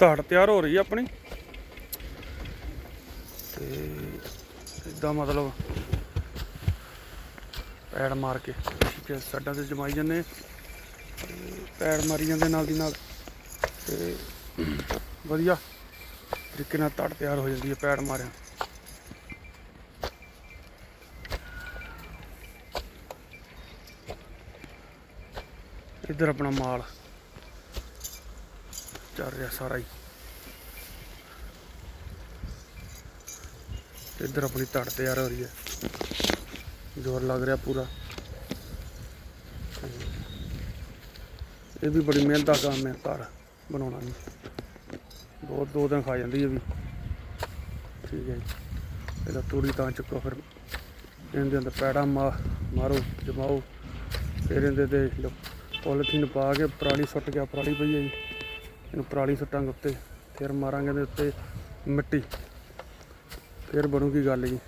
ਧੜ ਤਿਆਰ ਹੋ ਰਹੀ ਆ ਆਪਣੀ। ਤੇ ਇਦਾਂ ਮਤਲਬ ਪੈੜ ਮਾਰ ਕੇ ਠੀਕ ਹੈ, ਸਾਡਾ ਤੇ ਜਮਾਈ ਜਾਂਦੇ ਪੈੜ ਮਾਰੀ ਜਾਂਦੇ ਨਾਲ ਦੀ ਨਾਲ। ਤੇ ਵਧੀਆ ਤਰੀਕੇ ਨਾਲ ਧੜ ਤਿਆਰ ਹੋ ਜਾਂਦੀ ਹੈ ਪੈੜ ਮਾਰਿਆ। ਇੱਧਰ ਆਪਣਾ ਮਾਲ। ਚੱਲ ਰਿਹਾ ਸਾਰਾ ਹੀ। ਇੱਧਰ ਆਪਣੀ ਧੜ ਤਿਆਰ ਹੋ ਰਹੀ ਹੈ। ਜ਼ੋਰ ਲੱਗ ਰਿਹਾ ਪੂਰਾ। ਇਹ ਵੀ ਬੜੀ ਮਿਹਨਤ ਦਾ ਕੰਮ ਹੈ ਘਰ, ਬਣਾਉਣਾ ਵੀ। ਬਹੁਤ ਦੋ ਦਿਨ ਖਾ ਜਾਂਦੀ ਹੈ ਵੀ। ਠੀਕ ਹੈ ਜੀ। ਇਹਦਾ ਤੂੜੀ ਤਾਂ ਚੁੱਕੋ ਫਿਰ। ਇਹਦੇ ਅੰਦਰ ਪੈੜਾ ਮਾ, ਮਾਰੋ, ਜਮਾਓ। ਫਿਰ ਇਹਦੇ ਤੇ ਪੋਲੀਥੀਨ ਪਾ ਕੇ ਪਰਾਲੀ ਸੁੱਟ ਗਿਆ ਪਰਾਲੀ ਪਈ ਹੈ ਜੀ। ਇਹਨੂੰ ਪਰਾਲੀ ਸੁੱਟਾਂਗੇ ਉੱਤੇ ਫਿਰ ਮਾਰਾਂਗੇ ਇਹਦੇ ਉੱਤੇ ਮਿੱਟੀ। ਫਿਰ ਬਣੂਗੀ ਗੱਲ ਜੀ।